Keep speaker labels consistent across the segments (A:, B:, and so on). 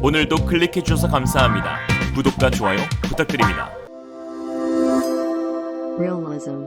A: 오늘도 클릭해주셔서 감사합니다. 구독과 좋아요 부탁드립니다.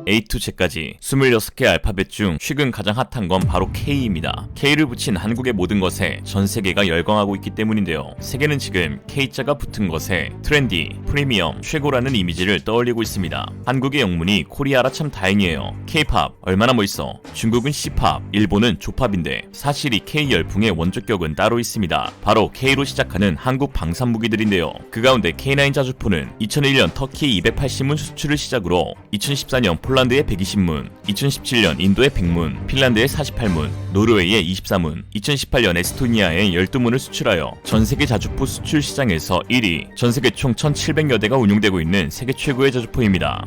A: A to Z까지 26개 알파벳 중 최근 가장 핫한 건 바로 K입니다. K를 붙인 한국의 모든 것에 전 세계가 열광하고 있기 때문인데요. 세계는 지금 K자가 붙은 것에 트렌디, 프리미엄, 최고라는 이미지를 떠올리고 있습니다. 한국의 영문이 코리아라 참 다행이에요. K-팝 얼마나 멋있어. 중국은 C-팝, 일본은 조팝인데 사실 이 K 열풍의 원조격은 따로 있습니다. 바로 K로 시작하는 한국 방산 무기들인데요. 그 가운데 K9 자주포는 2001년 터키 280문 수출을 시작으로 2014년 폴란드의 120문, 2017년 인도의 100문, 핀란드의 48문, 노르웨이의 24문, 2018년 에스토니아에 12문을 수출하여 전 세계 자주포 수출 시장에서 1위, 전 세계 총 1,700여 대가 운용되고 있는 세계 최고의 자주포입니다.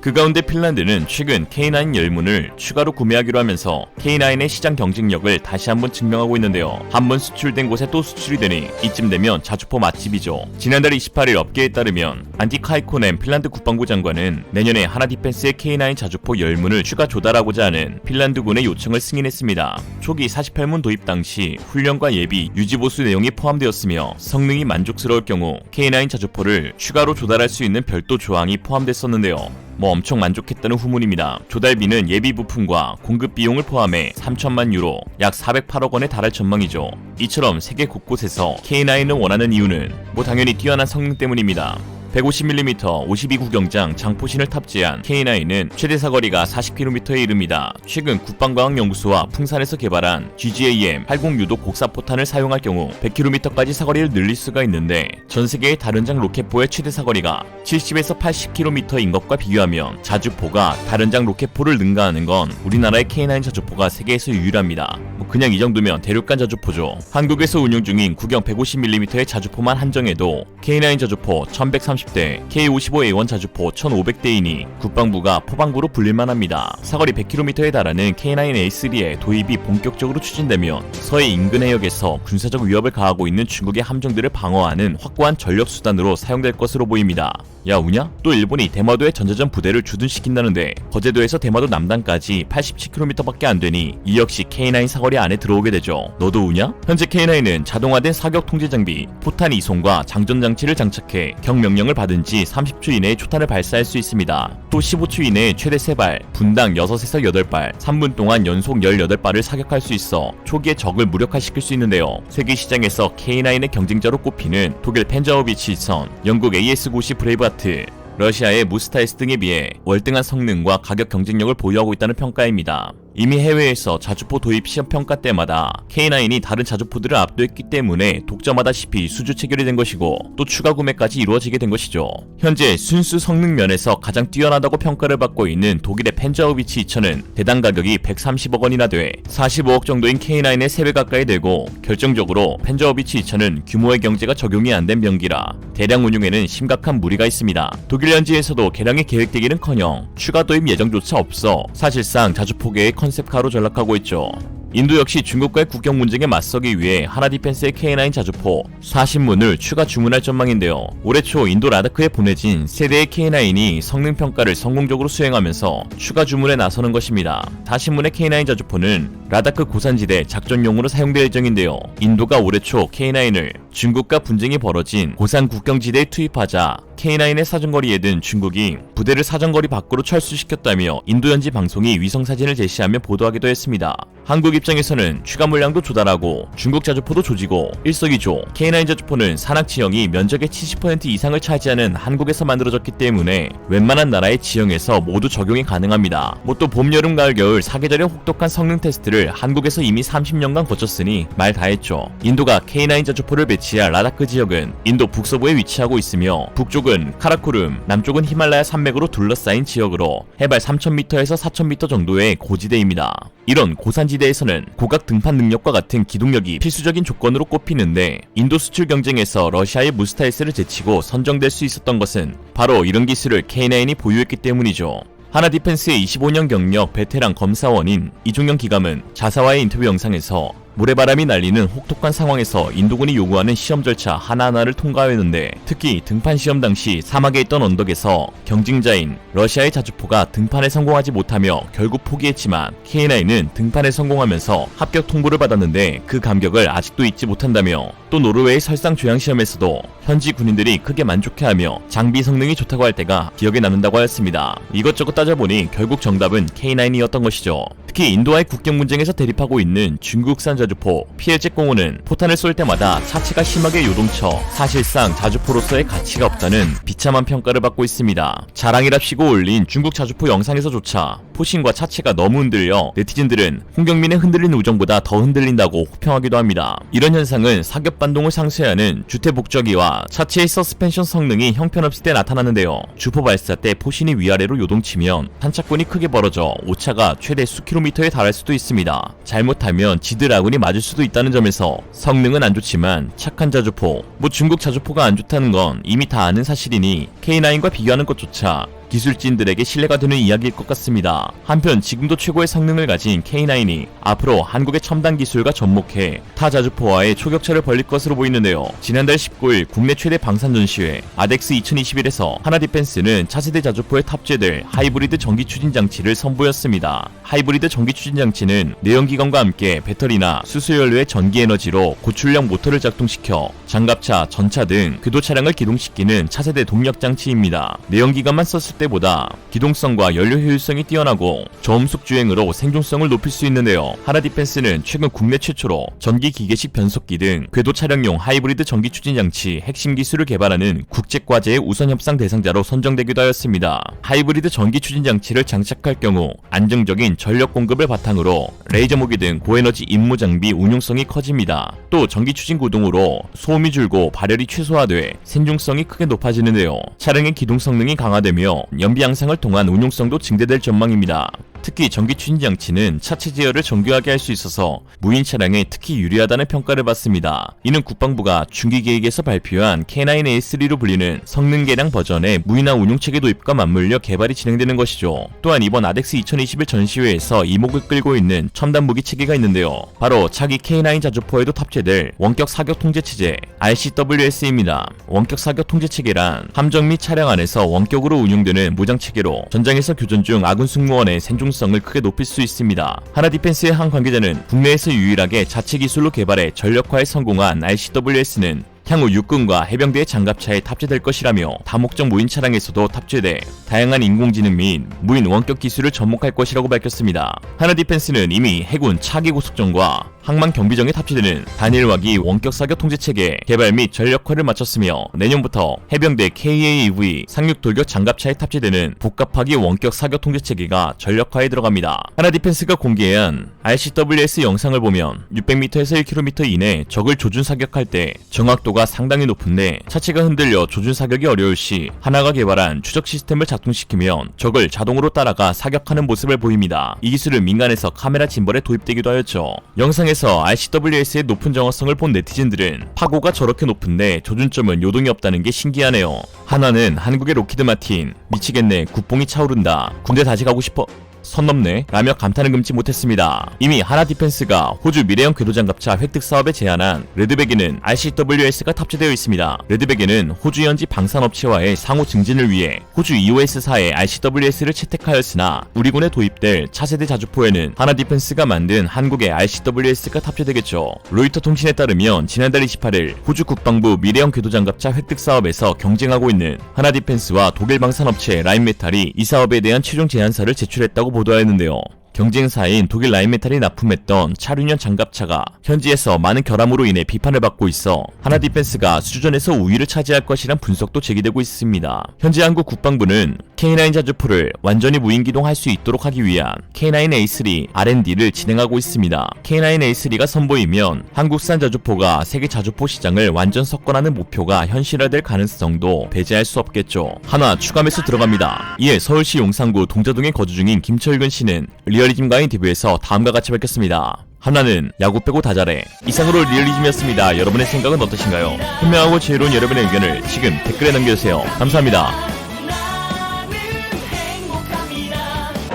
A: 그 가운데 핀란드는 최근 K9 열문을 추가로 구매하기로 하면서 K9의 시장 경쟁력을 다시 한번 증명하고 있는데요. 한 번 수출된 곳에 또 수출이 되니 이쯤 되면 자주포 맛집이죠. 지난달 28일 업계에 따르면 안티카이 코넨 핀란드 국방부 장관은 내년에 하나 디펜스의 K9 자주포 열문을 추가 조달하고자 하는 핀란드군의 요청을 승인했습니다. 초기 48문 도입 당시 훈련과 예비, 유지보수 내용이 포함되었으며 성능이 만족스러울 경우 K9 자주포를 추가로 조달할 수 있는 별도 조항이 포함됐었는데요. 뭐 엄청 만족했다는 후문입니다. 조달비는 예비 부품과 공급 비용을 포함해 3천만 유로, 약 408억 원에 달할 전망이죠. 이처럼 세계 곳곳에서 K9을 원하는 이유는 뭐 당연히 뛰어난 성능 때문입니다. 150mm 52구경장 장포신을 탑재한 K9은 최대 사거리가 40km에 이릅니다. 최근 국방과학연구소와 풍산에서 개발한 GGAM 80 유도 곡사포탄을 사용할 경우 100km까지 사거리를 늘릴 수가 있는데 전 세계의 다른 장 로켓포의 최대 사거리가 70에서 80km인 것과 비교하면 자주포가 다른 장 로켓포를 능가하는 건 우리나라의 K9 자주포가 세계에서 유일합니다. 뭐 그냥 이 정도면 대륙간 자주포죠. 한국에서 운용 중인 구경 150mm의 자주포만 한정해도 K9 자주포 1130 대, K55A1 자주포 1500대이니 국방부가 포방구로 불릴만 합니다. 사거리 100km에 달하는 K9A3의 도입이 본격적으로 추진되면 서해 인근 해역에서 군사적 위협을 가하고 있는 중국의 함정들을 방어하는 확고한 전력 수단으로 사용될 것으로 보입니다. 야 우냐? 또 일본이 대마도에 전자전 부대를 주둔시킨다는데 거제도에서 대마도 남단까지 87km밖에 안 되니 이 역시 K9 사거리 안에 들어오게 되죠. 너도 우냐? 현재 K9은 자동화된 사격 통제 장비, 포탄 이송과 장전 장치를 장착해 경 명령을 받은 지 30초 이내에 초탄을 발사할 수 있습니다. 또 15초 이내에 최대 3발, 분당 6에서 8발, 3분 동안 연속 18발을 사격할 수 있어 초기에 적을 무력화시킬 수 있는데요. 세계 시장에서 K9의 경쟁자로 꼽히는 독일 펜자오비치 선, 영국 AS-90 브레이브 하트, 러시아의 무스타이스 등에 비해 월등한 성능과 가격 경쟁력을 보유하고 있다는 평가입니다. 이미 해외에서 자주포 도입 시험 평가 때마다 K9이 다른 자주포들을 압도했기 때문에 독점하다시피 수주 체결이 된 것이고 또 추가 구매까지 이루어지게 된 것이죠. 현재 순수 성능 면에서 가장 뛰어나다고 평가를 받고 있는 독일의 펜자오비치 2000은 대당 가격이 130억 원이나 돼 45억 정도인 K9의 3배 가까이 되고 결정적으로 펜자오비치 2000은 규모의 경제가 적용이 안 된 병기라 대량 운용에는 심각한 무리가 있습니다. 독일 현지에서도 개량이 계획되기는커녕 추가 도입 예정조차 없어 사실상 자주포계의 컨셉카로 전락하고 있죠. 인도 역시 중국과의 국경 문제에 맞서기 위해 하나 디펜스의 K9 자주포 40문을 추가 주문할 전망인데요. 올해 초 인도 라다크에 보내진 세대의 K9이 성능 평가를 성공적으로 수행하면서 추가 주문에 나서는 것입니다. 40문의 K9 자주포는 라다크 고산지대 작전용으로 사용될 예정인데요. 인도가 올해 초 K9을 중국과 분쟁이 벌어진 고산 국경지대에 투입하자 K9의 사정거리에 든 중국이 부대를 사정거리 밖으로 철수시켰다며 인도 현지 방송이 위성 사진을 제시하며 보도하기도 했습니다. 한국 입장에서는 추가 물량도 조달하고 중국 자주포도 조지고 일석이조 K9 자주포는 산악 지형이 면적의 70% 이상을 차지하는 한국에서 만들어졌기 때문에 웬만한 나라의 지형에서 모두 적용이 가능합니다. 뭐 또 봄, 여름, 가을, 겨울 사계절의 혹독한 성능 테스트를 한국에서 이미 30년간 거쳤으니 말 다했죠. 인도가 K9 자주포를 배치 할 라다크 지역은 인도 북서부에 위치하고 있으며 북쪽은 카라쿠름, 남쪽은 히말라야 산맥으로 둘러싸인 지역으로 해발 3000m에서 4000m 정도의 고지대입니다. 이런 고산지대에서는 고각 등판 능력과 같은 기동력이 필수적인 조건으로 꼽히는데 인도 수출 경쟁에서 러시아의 무스타이스를 제치고 선정될 수 있었던 것은 바로 이런 기술을 K9이 보유했기 때문이죠. 하나 디펜스의 25년 경력 베테랑 검사원인 이종영 기감은 자사와의 인터뷰 영상에서 모래바람이 날리는 혹독한 상황에서 인도군이 요구하는 시험 절차 하나하나를 통과했는데 특히 등판 시험 당시 사막에 있던 언덕에서 경쟁자인 러시아의 자주포가 등판에 성공하지 못하며 결국 포기했지만 K9은 등판에 성공하면서 합격 통보를 받았는데 그 감격을 아직도 잊지 못한다며 또 노르웨이 설상 조향 시험에서도 현지 군인들이 크게 만족해하며 장비 성능이 좋다고 할 때가 기억에 남는다고 하였습니다. 이것저것 따져보니 결국 정답은 K9이었던 것이죠. 특히 인도와의 국경 분쟁에서 대립하고 있는 중국산 자주포 PLZ-05는 포탄을 쏠 때마다 차체가 심하게 요동쳐 사실상 자주포로서의 가치가 없다는 비참한 평가를 받고 있습니다. 자랑이랍시고 올린 중국 자주포 영상에서조차 포신과 차체가 너무 흔들려 네티즌들은 홍경민의 흔들린 우정보다 더 흔들린다고 호평하기도 합니다. 이런 현상은 사격 반동을 상쇄하는 주태 복저기와 차체의 서스펜션 성능이 형편없을 때 나타나는데요. 주포 발사 때 포신이 위아래로 요동치면 탄착권이 크게 벌어져 오차가 최대 수킬로미터에 달할 수도 있습니다. 잘못하면 지드 아군이 맞을 수도 있다는 점에서 성능은 안 좋지만 착한 자주포, 뭐 중국 자주포가 안 좋다는 건 이미 다 아는 사실이니 K9과 비교하는 것조차 기술진들에게 신뢰가 되는 이야기일 것 같습니다. 한편 지금도 최고의 성능을 가진 K9이 앞으로 한국의 첨단 기술과 접목해 타 자주포와의 초격차를 벌릴 것으로 보이는데요. 지난달 19일 국내 최대 방산 전시회 아덱스 2021에서 하나 디펜스는 차세대 자주포에 탑재될 하이브리드 전기 추진 장치를 선보였습니다. 하이브리드 전기 추진 장치는 내연기관과 함께 배터리나 수소연료의 전기 에너지로 고출력 모터를 작동시켜 장갑차, 전차 등 궤도 차량을 기동시키는 차세대 동력 장치입니다. 내연기관만 썼을 때 보다 기동성과 연료 효율성이 뛰어나고 저음속 주행으로 생존성을 높일 수 있는데요. 하나 디펜스는 최근 국내 최초로 전기 기계식 변속기 등 궤도 차량용 하이브리드 전기 추진 장치 핵심 기술을 개발하는 국제 과제의 우선 협상 대상자로 선정되기도 하였습니다. 하이브리드 전기 추진 장치를 장착할 경우 안정적인 전력 공급을 바탕으로 레이저 무기 등 고에너지 임무 장비 운용성이 커집니다. 또 전기 추진 구동으로 소음이 줄고 발열이 최소화돼 생존성이 크게 높아지는데요. 차량의 기동 성능이 강화되며 연비 양상을 통한 운용성도 증대될 전망입니다. 특히 전기 추진 장치는 차체 제어를 정교하게 할 수 있어서 무인 차량에 특히 유리하다는 평가를 받습니다. 이는 국방부가 중기 계획에서 발표한 K9A3로 불리는 성능 개량 버전의 무인화 운용 체계 도입과 맞물려 개발이 진행되는 것이죠. 또한 이번 아덱스 2021 전시회에서 이목을 끌고 있는 첨단 무기 체계가 있는데요. 바로 차기 K9 자주포에도 탑재될 원격 사격 통제 체제 RCWS입니다. 원격 사격 통제 체계란 함정 및 차량 안에서 원격으로 운용되는 무장 체계로 전장에서 교전 중 아군 승무원의 생존 성을 크게 높일 수 있습니다. 하나 디펜스의 한 관계자는 국내에서 유일하게 자체 기술로 개발해 전력화에 성공한 RCWS는 향후 육군과 해병대의 장갑차에 탑재될 것이라며 다목적 무인 차량에서도 탑재돼 다양한 인공지능 및 무인 원격 기술을 접목할 것이라고 밝혔습니다. 하나 디펜스는 이미 해군 차기 고속정과 항만 경비정에 탑재되는 단일화기 원격 사격 통제 체계 개발 및 전력화를 마쳤으며 내년부터 해병대 KAEV 상륙 돌격 장갑차에 탑재되는 복합화기 원격 사격 통제 체계가 전력화에 들어갑니다. 하나 디펜스가 공개한 RCWS 영상을 보면 600m에서 1km 이내 적을 조준 사격할 때 정확도가 상당히 높은데 차체가 흔들려 조준 사격이 어려울 시 하나가 개발한 추적 시스템을 작동시키면 적을 자동으로 따라가 사격하는 모습을 보입니다. 이 기술은 민간에서 카메라 짐벌에 도입되기도 하였죠. 영상에 서 RCWS의 높은 정확성을 본 네티즌들은 파고가 저렇게 높은데 조준점은 요동이 없다는 게 신기하네요. 하나는 한국의 로키드 마틴. 미치겠네. 국뽕이 차오른다. 군대 다시 가고 싶어 선 넘네 라며 감탄을 금치 못했습니다. 이미 하나 디펜스가 호주 미래형 궤도장갑차 획득 사업에 제안한 레드백에는 RCWS가 탑재되어 있습니다. 레드백에는 호주 현지 방산업체와의 상호 증진을 위해 호주 EOS사의 RCWS를 채택하였으나 우리 군에 도입될 차세대 자주포에는 하나 디펜스가 만든 한국의 RCWS가 탑재되겠죠. 로이터 통신에 따르면 지난달 28일 호주 국방부 미래형 궤도장갑차 획득 사업에서 경쟁하고 있는 하나 디펜스와 독일 방산업체 라인메탈이 이 사업에 대한 최종 제안서를 제출했다고 보도하였는데요. 경쟁사인 독일 라인메탈이 납품했던 차륜형 장갑차가 현지에서 많은 결함으로 인해 비판을 받고 있어 하나 디펜스가 수준에서 우위를 차지할 것이란 분석도 제기되고 있습니다. 현재 한국 국방부는 K9 자주포를 완전히 무인기동할 수 있도록 하기 위한 K9A3 R&D를 진행하고 있습니다. K9A3가 선보이면 한국산 자주포가 세계 자주포 시장을 완전 석권하는 목표가 현실화될 가능성도 배제할 수 없겠죠. 하나 추가 매수 들어갑니다. 이에 서울시 용산구 동자동에 거주 중인 김철근 씨는 리얼 리즘과 인터뷰에서 다음과 같이 밝혔습니다. 하나는 야구 빼고 다 잘해. 이상으로 리얼리즘이었습니다. 여러분의 생각은 어떠신가요? 현명하고 지혜로운 여러분의 의견을 지금 댓글에 남겨주세요. 감사합니다.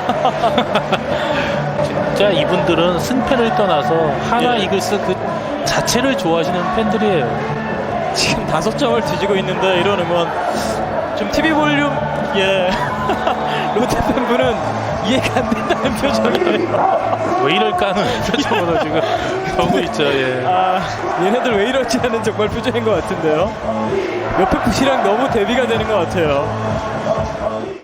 B: 진짜 이분들은 승패를 떠나서 하나
C: 예.
B: 이글스 그 자체를 좋아하시는 팬들이에요.
C: 지금 다섯 점을 뒤지고 있는데 이런 응원 좀 TV 볼륨 예 롯데 팬분은 이해가 안 된다는 표정이에요.
B: 왜 이럴까 하는 표정으로 지금 보고 있죠. 예.
C: 아 얘네들 왜 이럴지 하는 정말 표정인 것 같은데요. 옆에 분이랑 너무 대비가 되는 것 같아요.